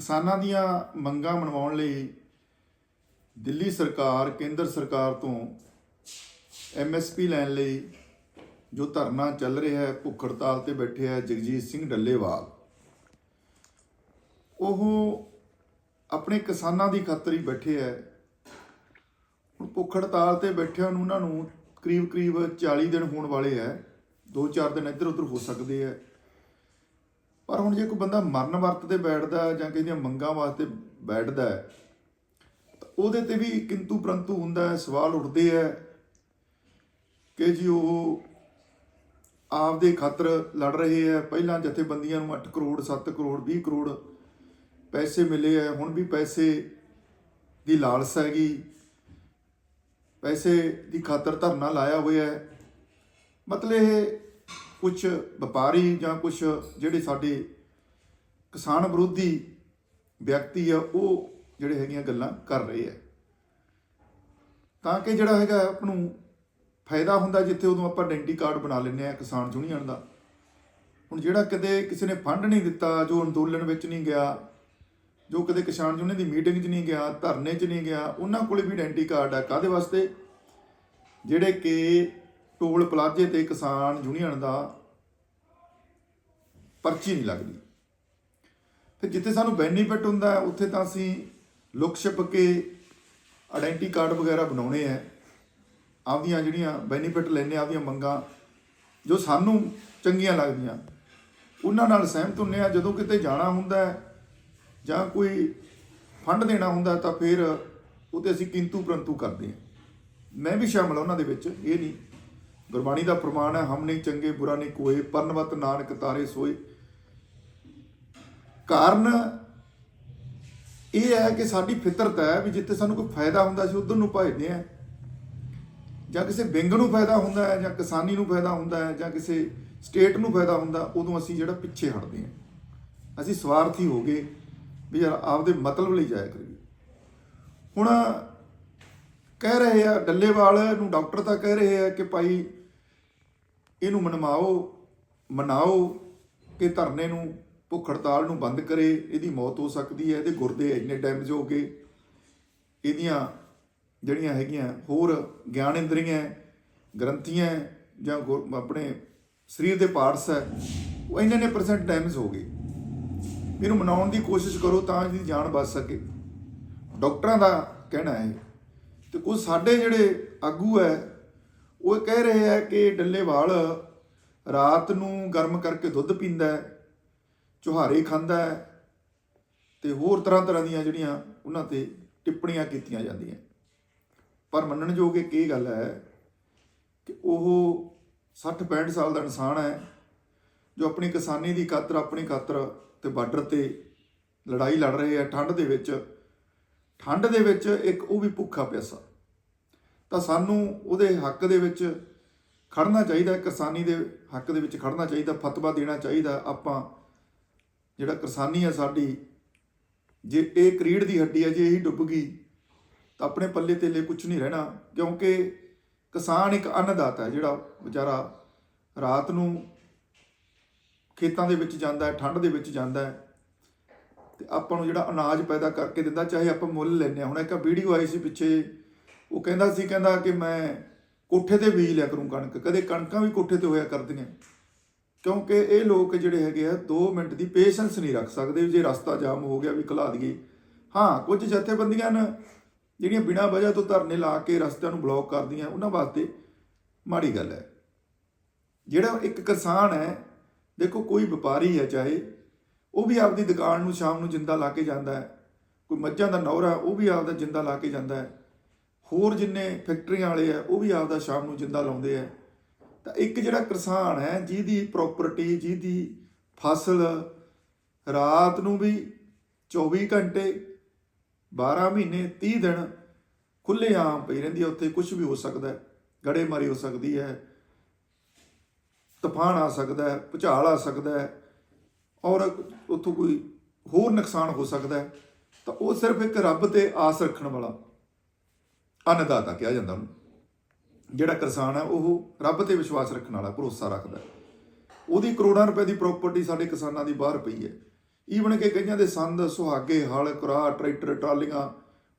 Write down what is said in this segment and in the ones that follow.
ਕਿਸਾਨਾਂ ਦੀਆਂ ਮੰਗਾਂ ਮਨਵਾਉਣ ਲਈ ਦਿੱਲੀ ਸਰਕਾਰ, ਕੇਂਦਰ ਸਰਕਾਰ ਤੋਂ ਐਮਐਸਪੀ ਲੈਣ ਲਈ ਜੋ ਧਰਨਾ ਚੱਲ ਰਿਹਾ ਹੈ, ਭੁੱਖ ਹੜਤਾਲ ਤੇ ਬੈਠੇ ਹੈ ਜਗਜੀਤ ਸਿੰਘ ਡੱਲੇਵਾਲ। ਉਹ ਆਪਣੇ ਕਿਸਾਨਾਂ ਦੀ ਖਾਤਰ ਹੀ ਬੈਠੇ ਹੈ। ਹੁਣ ਭੁੱਖ ਹੜਤਾਲ ਤੇ ਬੈਠਿਆਂ ਨੂੰ ਉਹਨਾਂ ਨੂੰ ਕਰੀਬ ਕਰੀਬ 40 ਦਿਨ ਹੋਣ ਵਾਲੇ ਹੈ। 2-4 ਦਿਨ ਇੱਧਰ ਉੱਧਰ ਹੋ ਸਕਦੇ ਹੈ। ਪਰ ਹੁਣ ਜੇ ਕੋਈ ਬੰਦਾ ਮਰਨ ਵਰਤ ਤੇ ਬੈਠਦਾ ਜਾਂ ਕਹਿੰਦੀਆਂ ਮੰਗਾਂ ਵਾਸਤੇ ਬੈਠਦਾ ਤਾਂ ਉਹਦੇ ਤੇ ਵੀ ਕਿੰਤੂ ਪ੍ਰੰਤੂ ਹੁੰਦਾ ਹੈ, ਸਵਾਲ ਉੱਠਦੇ ਹੈ ਕਿ ਜੀ ਉਹ ਆਪਦੇ ਖਾਤਰ ਲੜ ਰਹੇ ਹੈ। ਪਹਿਲਾਂ ਜਥੇਬੰਦੀਆਂ ਨੂੰ 8 ਕਰੋੜ 7 ਕਰੋੜ 20 ਕਰੋੜ ਪੈਸੇ ਮਿਲੇ ਹੈ। ਹੁਣ ਵੀ ਪੈਸੇ ਦੀ ਲਾਲਸ ਹੈਗੀ। ਪੈਸੇ ਦੀ ਖਾਤਰ ਧਰਨਾ ਲਾਇਆ ਹੋਇਆ ਹੈ। ਮਤਲਬ ਇਹ ਕੁਝ ਵਪਾਰੀ ਜਾਂ ਕੁਝ ਜਿਹੜੇ ਸਾਡੇ ਕਿਸਾਨ ਵਿਰੋਧੀ ਵਿਅਕਤੀ ਆ, ਉਹ ਜਿਹੜੇ ਹੈਗੀਆਂ ਗੱਲਾਂ ਕਰ ਰਹੇ ਆ। ਤਾਂ ਕਿ ਜਿਹੜਾ ਹੈਗਾ ਆਪ ਨੂੰ ਫਾਇਦਾ ਹੁੰਦਾ, ਜਿੱਥੇ ਉਦੋਂ ਆਪਾਂ ਆਇਡੈਂਟੀ ਕਾਰਡ ਬਣਾ ਲੈਂਦੇ ਆ ਕਿਸਾਨ ਯੂਨੀਅਨ ਦਾ। ਹੁਣ ਜਿਹੜਾ ਕਦੇ ਕਿਸੇ ਨੇ ਫੰਡ ਨਹੀਂ ਦਿੱਤਾ, ਜੋ ਅੰਦੋਲਨ ਵਿੱਚ ਨਹੀਂ ਗਿਆ, ਜੋ ਕਦੇ ਕਿਸਾਨ ਯੂਨੀਅਨ ਦੀ ਮੀਟਿੰਗ 'ਚ ਨਹੀਂ ਗਿਆ, ਧਰਨੇ 'ਚ ਨਹੀਂ ਗਿਆ, ਉਹਨਾਂ ਕੋਲੇ ਵੀ ਆਇਡੈਂਟੀ ਕਾਰਡ ਆ। ਕਾਦੇ ਵਾਸਤੇ? ਜਿਹੜੇ ਕਿ ਟੋਲ ਪਲਾਜ਼ੇ ਤੇ ਕਿਸਾਨ ਯੂਨੀਅਨ ਦਾ ਪਰਚੀ ਨਹੀਂ ਲੱਗਦੀ। ਫਿਰ ਜਿੱਥੇ ਸਾਨੂੰ ਬੈਨੀਫਿਟ ਹੁੰਦਾ ਉੱਥੇ ਤਾਂ ਅਸੀਂ ਲੁਕ ਛਿਪ ਕੇ ਆਇਡੈਂਟੀ ਕਾਰਡ ਵਗੈਰਾ ਬਣਾਉਣੇ ਆ ਆਪਦੀਆਂ ਜਿਹੜੀਆਂ ਬੈਨੀਫਿਟ ਲੈਣੇ ਆਪਦੀਆਂ ਮੰਗਾਂ ਜੋ ਸਾਨੂੰ ਚੰਗੀਆਂ ਲੱਗਦੀਆਂ, ਉਹਨਾਂ ਨਾਲ ਸਹਿਮਤ ਹੁੰਨੇ ਆ ਜਦੋਂ ਕਿਤੇ ਜਾਣਾ ਹੁੰਦਾ ਜਾਂ ਕੋਈ ਫੰਡ ਦੇਣਾ ਹੁੰਦਾ ਤਾਂ ਫਿਰ ਉਤੇ ਅਸੀਂ ਕਿੰਤੂ ਪਰੰਤੂ ਕਰਦੇ ਹਾਂ। ਮੈਂ ਵੀ ਸ਼ਾਮਲ ਹਾਂ ਉਹਨਾਂ ਦੇ ਵਿੱਚ, ਇਹ ਨਹੀਂ ਗੁਰਬਾਣੀ ਦਾ ਪ੍ਰਮਾਣ ਹੈ, ਹਮ ਨਹੀਂ ਚੰਗੇ, ਬੁਰਾ ਨਹੀਂ ਕੋਏ ਪਰਨਵਤ ਨਾਨਕ ਤਾਰੇ ਸੋਏ। ਕਾਰਨ ਇਹ ਹੈ ਕਿ ਸਾਡੀ ਫਿਤਰਤ ਹੈ ਵੀ ਜਿੱਥੇ ਸਾਨੂੰ ਕੋਈ ਫਾਇਦਾ ਹੁੰਦਾ ਸੀ ਉਧਰ ਨੂੰ ਭਜਦੇ ਆ ਜਾਂ ਕਿਸੇ ਵਿੰਗ ਨੂੰ ਫਾਇਦਾ ਹੁੰਦਾ ਹੈ, ਜਾਂ ਕਿਸਾਨੀ ਨੂੰ ਫਾਇਦਾ ਹੁੰਦਾ ਹੈ, ਜਾਂ ਕਿਸੇ ਸਟੇਟ ਨੂੰ ਫਾਇਦਾ ਹੁੰਦਾ, ਉਦੋਂ ਅਸੀਂ ਜਿਹੜਾ ਪਿੱਛੇ ਹਟਦੇ ਹਾਂ। ਅਸੀਂ ਸਵਾਰਥੀ ਹੋ ਗਏ ਵੀ ਯਾਰ ਆਪਦੇ ਮਤਲਬ ਲਈ ਜਾਇਆ ਕਰੀਏ। ਹੁਣ ਕਹਿ ਰਹੇ ਆ, ਡੱਲੇਵਾਲ ਨੂੰ ਡਾਕਟਰ ਤਾਂ ਕਹਿ ਰਹੇ ਆ ਕਿ ਭਾਈ ਇਹਨੂੰ ਮਨਵਾਓ ਮਨਾਓ ਕਿ ਧਰਨੇ ਨੂੰ, ਭੁੱਖ ਹੜਤਾਲ ਨੂੰ ਬੰਦ ਕਰੇ, ਇਹਦੀ ਮੌਤ ਹੋ ਸਕਦੀ ਹੈ, ਇਹਦੇ ਗੁਰਦੇ ਇੰਨੇ ਡੈਮੇਜ ਹੋ ਗਏ। ਇਹਦੀਆਂ ਜਿਹੜੀਆਂ ਹੈਗੀਆਂ ਹੋਰ ਗਿਆਨ ਇੰਦਰੀਆਂ, ਗ੍ਰੰਥੀਆਂ ਜਾਂ ਗੁਰ- ਆਪਣੇ ਸਰੀਰ ਦੇ ਪਾਰਟਸ ਹੈ, ਉਹ ਇੰਨੇ ਨੇ ਪਰਸੈਂਟ ਡੈਮੇਜ ਹੋ ਗਏ। ਇਹਨੂੰ ਮਨਾਉਣ ਦੀ ਕੋਸ਼ਿਸ਼ ਕਰੋ ਤਾਂ ਇਹਦੀ ਜਾਨ ਬਚ ਸਕੇ। ਡਾਕਟਰਾਂ ਦਾ ਕਹਿਣਾ ਹੈ ਤੇ ਕੁਝ ਸਾਡੇ ਜਿਹੜੇ ਆਗੂ ਹੈ ਉਹ ਇਹ ਕਹਿ ਰਹੇ ਹੈ ਕਿ ਡੱਲੇਵਾਲ ਰਾਤ ਨੂੰ ਗਰਮ ਕਰਕੇ ਦੁੱਧ ਪੀਂਦਾ ਹੈ, ਚੁਹਾਰੇ ਖਾਂਦਾ ਹੈ ਤੇ ਹੋਰ ਤਰ੍ਹਾਂ ਤਰ੍ਹਾਂ ਦੀਆਂ ਜਿਹੜੀਆਂ ਉਹਨਾਂ ਤੇ ਟਿੱਪਣੀਆਂ ਕੀਤੀਆਂ ਜਾਂਦੀਆਂ। ਪਰ ਮੰਨਣਯੋਗ ਇੱਕ ਇਹ ਗੱਲ ਹੈ ਕਿ ਉਹ 60 65 ਸਾਲ ਦਾ ਇਨਸਾਨ ਹੈ ਜੋ ਆਪਣੀ ਕਿਸਾਨੀ ਦੀ ਖਾਤਰ, ਆਪਣੀ ਖਾਤਰ ਤੇ ਬਾਰਡਰ ਤੇ ਲੜਾਈ ਲੜ ਰਹੇ ਆ ਠੰਡ ਦੇ ਵਿੱਚ, ਠੰਡ ਦੇ ਵਿੱਚ ਇੱਕ ਉਹ ਵੀ ਭੁੱਖਾ ਪਿਆਸਾ। ਤਾਂ ਸਾਨੂੰ ਉਹਦੇ ਹੱਕ ਦੇ ਵਿੱਚ ਖੜਨਾ ਚਾਹੀਦਾ, ਕਿਸਾਨੀ ਦੇ ਹੱਕ ਦੇ ਵਿੱਚ ਖੜਨਾ ਚਾਹੀਦਾ, ਫਤਵਾ ਦੇਣਾ ਚਾਹੀਦਾ ਆਪਾਂ। ਜਿਹੜਾ ਕਿਸਾਨੀ ਆ ਸਾਡੀ, ਜੇ ਇਹ ਕਰੀੜ ਦੀ ਹੱਡੀ ਹੈ ਜੇ ਇਹੀ ਡੁੱਬ ਗਈ, ਤਾਂ ਆਪਣੇ ਪੱਲੇ ਤੇਲੇ ਕੁਝ ਨਹੀਂ ਰਹਿਣਾ। ਕਿਉਂਕਿ ਕਿਸਾਨ ਇੱਕ ਅੰਨਦਾਤਾ ਹੈ, ਜਿਹੜਾ ਵਿਚਾਰਾ ਰਾਤ ਨੂੰ ਖੇਤਾਂ ਦੇ ਵਿੱਚ ਜਾਂਦਾ ਹੈ, ਠੰਡ ਦੇ ਵਿੱਚ ਜਾਂਦਾ ਹੈ, ਤੇ ਆਪਾਂ ਨੂੰ ਜਿਹੜਾ ਅਨਾਜ ਪੈਦਾ ਕਰਕੇ ਦਿੰਦਾ, ਚਾਹੇ ਆਪਾਂ ਮੁੱਲ ਲੈਨੇ ਆ ਹੁਣ ਇੱਕ ਵੀਡੀਓ ਆਈ ਸੀ ਪਿੱਛੇ ਉਹ ਕਹਿੰਦਾ ਸੀ, ਕਹਿੰਦਾ ਕਿ ਮੈਂ ਕੋਠੇ ਤੇ ਬੀਜ ਲਿਆ ਕਰੂੰ ਕਣਕ। ਕਦੇ ਕਣਕਾਂ ਵੀ ਕੋਠੇ ਤੇ ਹੋਇਆ ਕਰਦੀਆਂ। ਕਿਉਂਕਿ ਇਹ ਲੋਕ ਜਿਹੜੇ ਹੈਗੇ ਆ 2 ਮਿੰਟ ਦੀ ਪੇਸ਼ੈਂਸ ਨਹੀਂ ਰੱਖ ਸਕਦੇ ਜੇ ਰਸਤਾ ਜਾਮ ਹੋ ਗਿਆ ਵੀ ਖਲਾ ਦਈਏ। ਹਾਂ, ਕੁਝ ਜਥੇਬੰਦੀਆਂ ਨੇ ਜਿਹੜੀਆਂ ਬਿਨਾਂ ਵਜ੍ਹਾ ਤੋਂ ਧਰਨੇ ਲਾ ਕੇ ਰਸਤਿਆਂ ਨੂੰ ਬਲੌਕ ਕਰਦੀਆਂ, ਉਹਨਾਂ ਵਾਸਤੇ ਮਾੜੀ ਗੱਲ ਹੈ। ਜਿਹੜਾ ਇੱਕ ਕਿਸਾਨ ਹੈ, ਦੇਖੋ ਕੋਈ ਵਪਾਰੀ ਹੈ ਚਾਹੇ, ਉਹ ਵੀ ਆਪਦੀ ਦੁਕਾਨ ਨੂੰ ਸ਼ਾਮ ਨੂੰ ਜਿੰਦਾ ਲਾ ਕੇ ਜਾਂਦਾ ਹੈ। ਕੋਈ ਮੱਝਾਂ ਦਾ ਨੌਰਾ, ਉਹ ਵੀ ਆਪਦਾ ਜਿੰਦਾ ਲਾ ਕੇ ਜਾਂਦਾ ਹੈ। ਹੋਰ ਜਿੰਨੇ ਫੈਕਟਰੀਆਂ ਵਾਲੇ ਆ, ਉਹ ਵੀ ਆਪਦਾ ਸ਼ਾਮ ਨੂੰ ਜਿੰਦਾ ਲਾਉਂਦੇ ਆ। ਤਾਂ ਇੱਕ ਜਿਹੜਾ ਕਿਸਾਨ ਹੈ, ਜਿਹਦੀ ਪ੍ਰਾਪਰਟੀ ਜਿਹਦੀ ਫਸਲ ਰਾਤ ਨੂੰ ਵੀ 24 ਘੰਟੇ 12 ਮਹੀਨੇ 30 ਦਿਨ ਖੁੱਲੇ ਆਮ ਪਈ ਰਹਿੰਦੀ ਹੈ ਉੱਥੇ ਕੁਝ ਵੀ ਹੋ ਸਕਦਾ ਹੈ। ਗੜੇਮਾਰੀ ਹੋ ਸਕਦੀ ਹੈ, ਤੂਫਾਨ ਆ ਸਕਦਾ ਹੈ, ਭੁਚਾਲ ਆ ਸਕਦਾ ਹੈ, ਔਰ ਉੱਥੋਂ ਕੋਈ ਹੋਰ ਨੁਕਸਾਨ ਹੋ ਸਕਦਾ ਤਾਂ ਉਹ ਸਿਰਫ ਇੱਕ ਰੱਬ ਤੇ ਆਸ ਰੱਖਣ ਵਾਲਾ। ਅੰਨਦਾਤਾ ਕਿਹਾ ਜਾਂਦਾ ਉਹਨੂੰ। ਜਿਹੜਾ ਕਿਸਾਨ ਹੈ, ਉਹ ਰੱਬ ਤੇ ਵਿਸ਼ਵਾਸ ਰੱਖਣ ਵਾਲਾ, ਭਰੋਸਾ ਰੱਖਦਾ ਉਹਦੀ ਕਰੋੜਾਂ ਰੁਪਏ ਦੀ ਪ੍ਰਾਪਰਟੀ ਸਾਡੇ ਕਿਸਾਨਾਂ ਦੀ ਬਾਹਰ ਪਈ ਹੈ। ਈਵਨ ਕਿ ਕਈਆਂ ਦੇ ਸੰਦ, ਸੁਹਾਗੇ, ਹਲ ਕੁਰਾ ਟਰੈਕਟਰ, ਟਰਾਲੀਆਂ,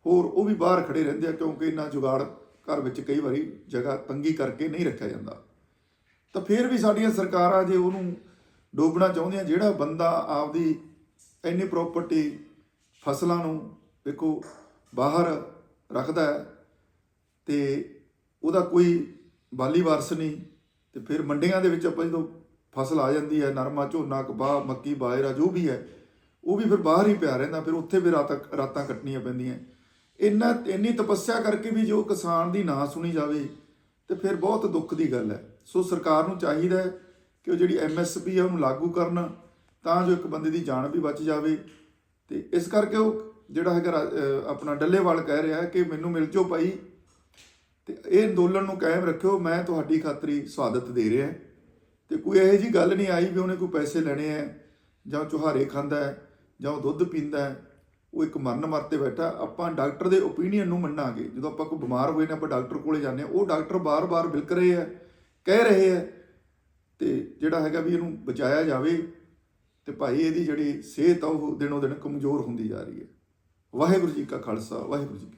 ਹੋਰ ਉਹ ਵੀ ਬਾਹਰ ਖੜੇ ਰਹਿੰਦੇ ਆ, ਕਿਉਂਕਿ ਇੰਨਾ ਜੁਗਾੜ ਘਰ ਵਿੱਚ ਕਈ ਵਾਰੀ ਜਗ੍ਹਾ ਤੰਗੀ ਕਰਕੇ ਨਹੀਂ ਰੱਖਿਆ ਜਾਂਦਾ। ਤਾਂ ਫਿਰ ਵੀ ਸਾਡੀਆਂ ਸਰਕਾਰਾਂ ਜੇ ਉਹਨੂੰ ਡੋਬਣਾ ਚਾਹੁੰਦੀਆਂ, ਜਿਹੜਾ ਬੰਦਾ ਆਪਦੀ ਇੰਨੀ ਪ੍ਰਾਪਰਟੀ ਫਸਲਾਂ ਨੂੰ ਦੇਖੋ ਬਾਹਰ ਰੱਖਦਾ ਹੈ ਤੇ ਉਹਦਾ ਕੋਈ ਬਾਲੀ ਵਾਰਸ ਨਹੀਂ ਤੇ ਫਿਰ ਮੰਡੀਆਂ ਦੇ ਵਿੱਚ ਆਪਾਂ ਜਦੋਂ ਫਸਲ ਆ ਜਾਂਦੀ ਹੈ, ਨਰਮਾ, ਝੋਨਾ, ਕਪਾਹ, ਮੱਕੀ, ਬਾਜਰਾ, ਜੋ ਵੀ ਹੈ, ਉਹ ਵੀ ਫਿਰ ਬਾਹਰ ਹੀ ਪਿਆ ਰਹਿੰਦਾ, ਫਿਰ ਉੱਥੇ ਵੀ ਰਾਤਾਂ ਰਾਤਾਂ ਕੱਟਣੀਆਂ ਪੈਂਦੀਆਂ। ਇੰਨਾ, ਇੰਨੀ ਤਪੱਸਿਆ ਕਰਕੇ ਵੀ ਜੋ ਕਿਸਾਨ ਦੀ ਨਾ ਸੁਣੀ ਜਾਵੇ, ਤੇ ਫਿਰ ਬਹੁਤ ਦੁੱਖ ਦੀ ਗੱਲ ਹੈ। ਸੋ ਸਰਕਾਰ ਨੂੰ ਚਾਹੀਦਾ ਕਿ ਉਹ ਜਿਹੜੀ ਐਮਐਸਪੀ ਹੈ, ਉਹਨੂੰ ਲਾਗੂ ਕਰਨ, ਤਾਂ ਜੋ ਇੱਕ ਬੰਦੇ ਦੀ ਜਾਨ ਵੀ ਬਚ ਜਾਵੇ। ਤੇ ਇਸ ਕਰਕੇ ਉਹ ਜਿਹੜਾ ਹੈਗਾ ਰਾ- ਆਪਣਾ ਡੱਲੇਵਾਲ ਕਹਿ ਰਿਹਾ ਕਿ ਮੈਨੂੰ ਮਿਲ ਜਾਓ ਭਾਈ। ਤੇ ਇਹ ਅੰਦੋਲਨ ਨੂੰ ਕਾਇਮ ਰੱਖਿਓ, ਮੈਂ ਤੁਹਾਡੀ ਖਾਤਰੀ ਸਵਾਗਤ ਦੇ ਰਿਹਾ ਤੇ ਕੋਈ ਇਹੋ ਜੀ ਗੱਲ ਨਹੀਂ ਆਈ ਵੀ ਉਹਨੇ ਕੋਈ ਪੈਸੇ ਲੈਣੇ ਹੈ, ਜਾਂ ਚੁਹਾਰੇ ਖਾਂਦਾ ਹੈ, ਜਾਂ ਉਹ ਦੁੱਧ ਪੀਂਦਾ ਹੈ, ਉਹ ਇੱਕ ਮਰਨ ਮਰਤੇ ਬੈਠਾ ਆਪਾਂ ਡਾਕਟਰ ਦੇ ਓਪੀਨੀਅਨ ਨੂੰ ਮੰਨਾਂਗੇ। ਜਦੋਂ ਆਪਾਂ ਕੋਈ ਬਿਮਾਰ ਹੋਏ ਨੇ, ਆਪਾਂ ਡਾਕਟਰ ਕੋਲੇ ਜਾਂਦੇ ਆ ਉਹ ਡਾਕਟਰ ਬਾਰ-ਬਾਰ ਬਿਲਕ ਰਹੇ ਆ ਕਹਿ ਰਹੇ ਆ ਤੇ ਜਿਹੜਾ ਹੈਗਾ ਵੀ ਇਹਨੂੰ ਬਚਾਇਆ ਜਾਵੇ, ਤੇ ਭਾਈ ਇਹਦੀ ਜਿਹੜੀ ਸਿਹਤ ਆ, ਉਹ ਦਿਨੋਂ ਦਿਨ ਕਮਜ਼ੋਰ ਹੁੰਦੀ ਜਾ ਰਹੀ ਹੈ। ਵਾਹਿਗੁਰੂ ਜੀ ਕਾ ਖਾਲਸਾ, ਵਾਹਿਗੁਰੂ ਜੀ